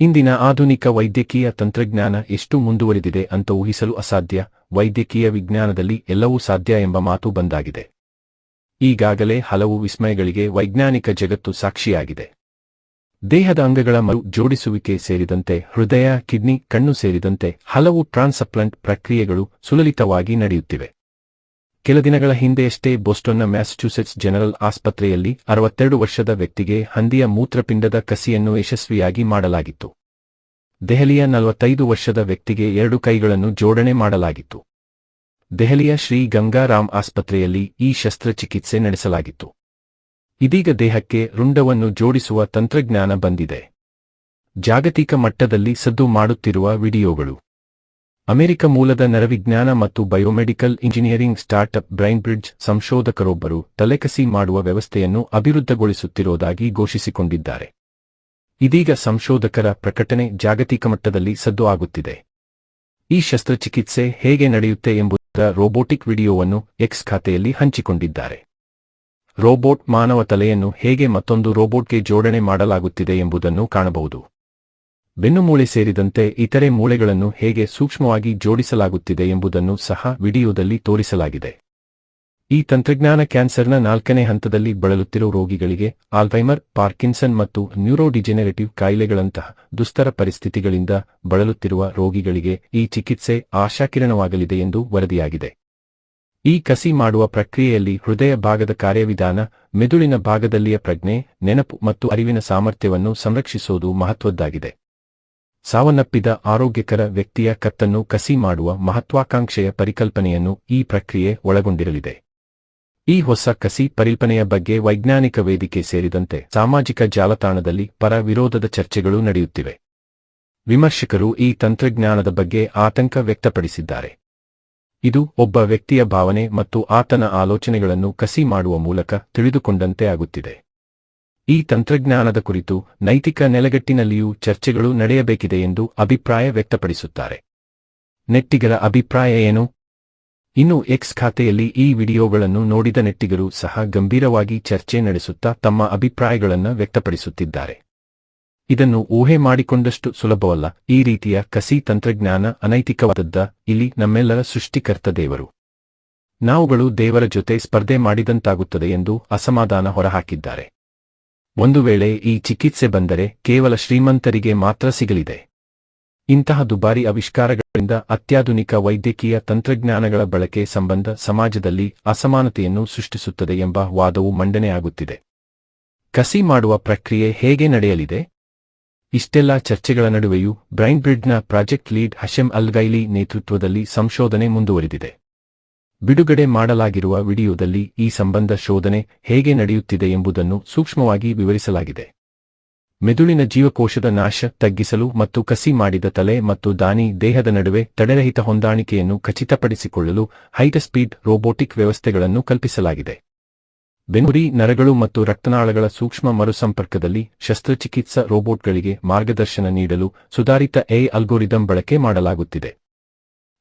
ಇಂದಿನ ಆಧುನಿಕ ವೈದ್ಯಕೀಯ ತಂತ್ರಜ್ಞಾನ ಎಷ್ಟು ಮುಂದುವರಿದಿದೆ ಅಂತ ಊಹಿಸಲು ಅಸಾಧ್ಯ, ವೈದ್ಯಕೀಯ ವಿಜ್ಞಾನದಲ್ಲಿ ಎಲ್ಲವೂ ಸಾಧ್ಯ ಎಂಬ ಮಾತು ಬಂದಾಗಿದೆ. ಈಗಾಗಲೇ ಹಲವು ವಿಸ್ಮಯಗಳಿಗೆ ವೈಜ್ಞಾನಿಕ ಜಗತ್ತು ಸಾಕ್ಷಿಯಾಗಿದೆ. ದೇಹದ ಅಂಗಗಳ ಮರು ಜೋಡಿಸುವಿಕೆ ಸೇರಿದಂತೆ ಹೃದಯ, ಕಿಡ್ನಿ, ಕಣ್ಣು ಸೇರಿದಂತೆ ಹಲವು ಟ್ರಾನ್ಸಪ್ಲಾಂಟ್ ಪ್ರಕ್ರಿಯೆಗಳು ಸುಲಲಿತವಾಗಿ ನಡೆಯುತ್ತಿವೆ. ಕೆಲ ದಿನಗಳ ಹಿಂದೆಯಷ್ಟೇ ಬೋಸ್ಟನ್ನ ಮ್ಯಾಸಚ್ಯೂಸೆಟ್ಸ್ ಜನರಲ್ ಆಸ್ಪತ್ರೆಯಲ್ಲಿ ಅರವತ್ತೆರಡು ವರ್ಷದ ವ್ಯಕ್ತಿಗೆ ಹಂದಿಯ ಮೂತ್ರಪಿಂಡದ ಕಸಿಯನ್ನು ಯಶಸ್ವಿಯಾಗಿ ಮಾಡಲಾಗಿತ್ತು. ದೆಹಲಿಯ ನಲವತ್ತೈದು ವರ್ಷದ ವ್ಯಕ್ತಿಗೆ ಎರಡು ಕೈಗಳನ್ನು ಜೋಡಣೆ ಮಾಡಲಾಗಿತ್ತು. ದೆಹಲಿಯ ಶ್ರೀ ಗಂಗಾರಾಮ್ ಆಸ್ಪತ್ರೆಯಲ್ಲಿ ಈ ಶಸ್ತ್ರಚಿಕಿತ್ಸೆ ನಡೆಸಲಾಗಿತ್ತು. ಇದೀಗ ದೇಹಕ್ಕೆ ರುಂಡವನ್ನು ಜೋಡಿಸುವ ತಂತ್ರಜ್ಞಾನ ಬಂದಿದೆ. ಜಾಗತಿಕ ಮಟ್ಟದಲ್ಲಿ ಸದ್ದು ಮಾಡುತ್ತಿರುವ ವಿಡಿಯೋಗಳು. ಅಮೆರಿಕ ಮೂಲದ ನರವಿಜ್ಞಾನ ಮತ್ತು biomedical engineering startup Brain Bridge ಸಂಶೋಧಕರೊಬ್ಬರು ತಲೆಕಸಿ ಮಾಡುವ ವ್ಯವಸ್ಥೆಯನ್ನು ಅಭಿವೃದ್ಧಿಗೊಳಿಸುತ್ತಿರುವುದಾಗಿ ಘೋಷಿಸಿಕೊಂಡಿದ್ದಾರೆ. ಇದೀಗ ಸಂಶೋಧಕರ ಪ್ರಕಟಣೆ ಜಾಗತಿಕ ಮಟ್ಟದಲ್ಲಿ ಸದ್ದು ಆಗುತ್ತಿದೆ. ಈ ಶಸ್ತ್ರಚಿಕಿತ್ಸೆ ಹೇಗೆ ನಡೆಯುತ್ತೆ ಎಂಬುದರ ರೋಬೋಟಿಕ್ ವಿಡಿಯೋವನ್ನು ಎಕ್ಸ್ ಖಾತೆಯಲ್ಲಿ ಹಂಚಿಕೊಂಡಿದ್ದಾರೆ. ರೋಬೋಟ್ ಮಾನವ ತಲೆಯನ್ನು ಹೇಗೆ ಮತ್ತೊಂದು ರೋಬೋಟ್ಗೆ ಜೋಡಣೆ ಮಾಡಲಾಗುತ್ತಿದೆ ಎಂಬುದನ್ನು ಕಾಣಬಹುದು. ಬೆನ್ನುಮೂಳೆ ಸೇರಿದಂತೆ ಇತರೆ ಮೂಳೆಗಳನ್ನು ಹೇಗೆ ಸೂಕ್ಷ್ಮವಾಗಿ ಜೋಡಿಸಲಾಗುತ್ತಿದೆ ಎಂಬುದನ್ನು ಸಹ ವಿಡಿಯೋದಲ್ಲಿ ತೋರಿಸಲಾಗಿದೆ. ಈ ತಂತ್ರಜ್ಞಾನ ಕ್ಯಾನ್ಸರ್ನ ನಾಲ್ಕನೇ ಹಂತದಲ್ಲಿ ಬಳಲುತ್ತಿರುವ ರೋಗಿಗಳಿಗೆ ಆಲ್ಫೈಮರ್ ಪಾರ್ಕಿನ್ಸನ್ ಮತ್ತು ನ್ಯೂರೋಡಿಜೆನೆರೇಟಿವ್ ಕಾಯಿಲೆಗಳಂತಹ ದುಸ್ತರ ಪರಿಸ್ಥಿತಿಗಳಿಂದ ಬಳಲುತ್ತಿರುವ ರೋಗಿಗಳಿಗೆ ಈ ಚಿಕಿತ್ಸೆ ಆಶಾಕಿರಣವಾಗಲಿದೆ ಎಂದು ವರದಿಯಾಗಿದೆ. ಈ ಕಸಿ ಮಾಡುವ ಪ್ರಕ್ರಿಯೆಯಲ್ಲಿ ಹೃದಯ ಭಾಗದ ಕಾರ್ಯವಿಧಾನ, ಮೆದುಳಿನ ಭಾಗದಲ್ಲಿಯ ಪ್ರಜ್ಞೆ, ನೆನಪು ಮತ್ತು ಅರಿವಿನ ಸಾಮರ್ಥ್ಯವನ್ನು ಸಂರಕ್ಷಿಸುವುದು ಮಹತ್ವದ್ದಾಗಿದೆ. ಸಾವನ್ನಪ್ಪಿದ ಆರೋಗ್ಯಕರ ವ್ಯಕ್ತಿಯ ಕತ್ತನ್ನು ಕಸಿ ಮಾಡುವ ಮಹತ್ವಾಕಾಂಕ್ಷೆಯ ಪರಿಕಲ್ಪನೆಯನ್ನು ಈ ಪ್ರಕ್ರಿಯೆ ಒಳಗೊಂಡಿರಲಿದೆ. ಈ ಹೊಸ ಕಸಿ ಪರಿಕಲ್ಪನೆಯ ಬಗ್ಗೆ ವೈಜ್ಞಾನಿಕ ವೇದಿಕೆ ಸೇರಿದಂತೆ ಸಾಮಾಜಿಕ ಜಾಲತಾಣದಲ್ಲಿ ಪರ ವಿರೋಧದ ಚರ್ಚೆಗಳು ನಡೆಯುತ್ತಿವೆ. ವಿಮರ್ಶಕರು ಈ ತಂತ್ರಜ್ಞಾನದ ಬಗ್ಗೆ ಆತಂಕ ವ್ಯಕ್ತಪಡಿಸಿದ್ದಾರೆ. ಇದು ಒಬ್ಬ ವ್ಯಕ್ತಿಯ ಭಾವನೆ ಮತ್ತು ಆತನ ಆಲೋಚನೆಗಳನ್ನು ಕಸಿ ಮಾಡುವ ಮೂಲಕ ತಿಳಿದುಕೊಂಡಂತೆ ಆಗುತ್ತಿದೆ. ಈ ತಂತ್ರಜ್ಞಾನದ ಕುರಿತು ನೈತಿಕ ನೆಲೆಗಟ್ಟಿನಲ್ಲಿಯೂ ಚರ್ಚೆಗಳು ನಡೆಯಬೇಕಿದೆ ಎಂದು ಅಭಿಪ್ರಾಯ ವ್ಯಕ್ತಪಡಿಸುತ್ತಾರೆ. ನೆಟ್ಟಿಗರ ಅಭಿಪ್ರಾಯ ಏನು? ಇನ್ನು ಎಕ್ಸ್ ಖಾತೆಯಲ್ಲಿ ಈ ವಿಡಿಯೋಗಳನ್ನು ನೋಡಿದ ನೆಟ್ಟಿಗರು ಸಹ ಗಂಭೀರವಾಗಿ ಚರ್ಚೆ ನಡೆಸುತ್ತಾ ತಮ್ಮ ಅಭಿಪ್ರಾಯಗಳನ್ನು ವ್ಯಕ್ತಪಡಿಸುತ್ತಿದ್ದಾರೆ. ಇದನ್ನು ಊಹೆ ಮಾಡಿಕೊಂಡಷ್ಟು ಸುಲಭವಲ್ಲ, ಈ ರೀತಿಯ ಕಸಿ ತಂತ್ರಜ್ಞಾನ ಅನೈತಿಕವಾದದ್ದ ಇಲ್ಲಿ ನಮ್ಮೆಲ್ಲರ ಸೃಷ್ಟಿಕರ್ತ ದೇವರು. ನಾವುಗಳು ದೇವರ ಜೊತೆ ಸ್ಪರ್ಧೆ ಮಾಡಿದಂತಾಗುತ್ತದೆ ಎಂದು ಅಸಮಾಧಾನ ಹೊರಹಾಕಿದ್ದಾರೆ. ಒಂದು ವೇಳೆ ಈ ಚಿಕಿತ್ಸೆ ಬಂದರೆ ಕೇವಲ ಶ್ರೀಮಂತರಿಗೆ ಮಾತ್ರ ಸಿಗಲಿದೆ. ಇಂತಹ ದುಬಾರಿ ಆವಿಷ್ಕಾರಗಳಿಂದ ಅತ್ಯಾಧುನಿಕ ವೈದ್ಯಕೀಯ ತಂತ್ರಜ್ಞಾನಗಳ ಬಳಕೆ ಸಂಬಂಧ ಸಮಾಜದಲ್ಲಿ ಅಸಮಾನತೆಯನ್ನು ಸೃಷ್ಟಿಸುತ್ತದೆ ಎಂಬ ವಾದವು ಮಂಡನೆಯಾಗುತ್ತಿದೆ ಕಸಿ ಮಾಡುವ ಪ್ರಕ್ರಿಯೆ ಹೇಗೆ ನಡೆಯಲಿದೆ? ಇಷ್ಟೆಲ್ಲ ಚರ್ಚೆಗಳ ನಡುವೆಯೂ ಬ್ರೈನ್ ಬ್ರಿಡ್ನ ಪ್ರಾಜೆಕ್ಟ್ ಲೀಡ್ ಹಶೆಮ್ ಅಲ್ಗೈಲಿ ನೇತೃತ್ವದಲ್ಲಿ ಸಂಶೋಧನೆ ಮುಂದುವರಿದಿದೆ. ಬಿಡುಗಡೆ ಮಾಡಲಾಗಿರುವ ವಿಡಿಯೋದಲ್ಲಿ ಈ ಸಂಬಂಧ ಶೋಧನೆ ಹೇಗೆ ನಡೆಯುತ್ತಿದೆ ಎಂಬುದನ್ನು ಸೂಕ್ಷ್ಮವಾಗಿ ವಿವರಿಸಲಾಗಿದೆ. ಮೆದುಳಿನ ಜೀವಕೋಶದ ನಾಶ, ತಗ್ಗಿಸಲು ಮತ್ತು ಕಸಿ ಮಾಡಿದ ತಲೆ ಮತ್ತು ದಾನಿ ದೇಹದ ನಡುವೆ ತಡೆರಹಿತ ಹೊಂದಾಣಿಕೆಯನ್ನು ಖಚಿತಪಡಿಸಿಕೊಳ್ಳಲು ಹೈಟಸ್ಪೀಡ್ ರೋಬೋಟಿಕ್ ವ್ಯವಸ್ಥೆಗಳನ್ನು ಕಲ್ಪಿಸಲಾಗಿದೆ. ಬೆನ್ನುರಿ ನರಗಳು ಮತ್ತು ರಕ್ತನಾಳಗಳ ಸೂಕ್ಷ್ಮ ಮರುಸಂಪರ್ಕದಲ್ಲಿ ಶಸ್ತ್ರಚಿಕಿತ್ಸಾ ರೋಬೋಟ್ಗಳಿಗೆ ಮಾರ್ಗದರ್ಶನ ನೀಡಲು ಸುಧಾರಿತ ಎ ಅಲ್ಗೋರಿದಂ ಬಳಕೆ ಮಾಡಲಾಗುತ್ತಿದೆ.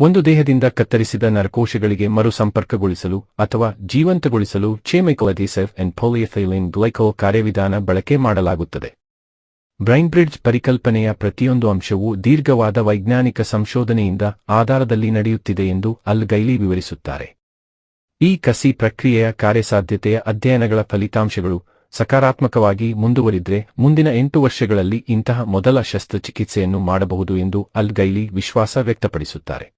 ಒಂದು ದೇಹದಿಂದ ಕತ್ತರಿಸಿದ ನರಕೋಶಗಳಿಗೆ ಮರುಸಂಪರ್ಕಗೊಳಿಸಲು ಅಥವಾ ಜೀವಂತಗೊಳಿಸಲು ಚೇಮಿಕಲ್ ಸೆಫ್ ಅಂಡ್ ಪೋಲಿಯಥೈಲಿನ್ ಗ್ಲೈಕೋ ಕಾರ್ಯವಿಧಾನ ಬಳಕೆ ಮಾಡಲಾಗುತ್ತದೆ. ಬ್ರೈನ್ ಬ್ರಿಡ್ಜ್ ಪರಿಕಲ್ಪನೆಯ ಪ್ರತಿಯೊಂದು ಅಂಶವು ದೀರ್ಘವಾದ ವೈಜ್ಞಾನಿಕ ಸಂಶೋಧನೆಯಿಂದ ಆಧಾರದಲ್ಲಿ ನಡೆಯುತ್ತಿದೆ ಎಂದು ಅಲ್ ಗೈಲಿ ವಿವರಿಸುತ್ತಾರೆ. ಈ ಕಸಿ ಪ್ರಕ್ರಿಯೆಯ ಕಾರ್ಯಸಾಧ್ಯತೆಯ ಅಧ್ಯಯನಗಳ ಫಲಿತಾಂಶಗಳು ಸಕಾರಾತ್ಮಕವಾಗಿ ಮುಂದುವರಿದ್ರೆ ಮುಂದಿನ ಎಂಟು ವರ್ಷಗಳಲ್ಲಿ ಇಂತಹ ಮೊದಲ ಶಸ್ತ್ರಚಿಕಿತ್ಸೆಯನ್ನು ಮಾಡಬಹುದು ಎಂದು ಅಲ್ ಗೈಲಿ ವಿಶ್ವಾಸ ವ್ಯಕ್ತಪಡಿಸುತ್ತಾರೆ.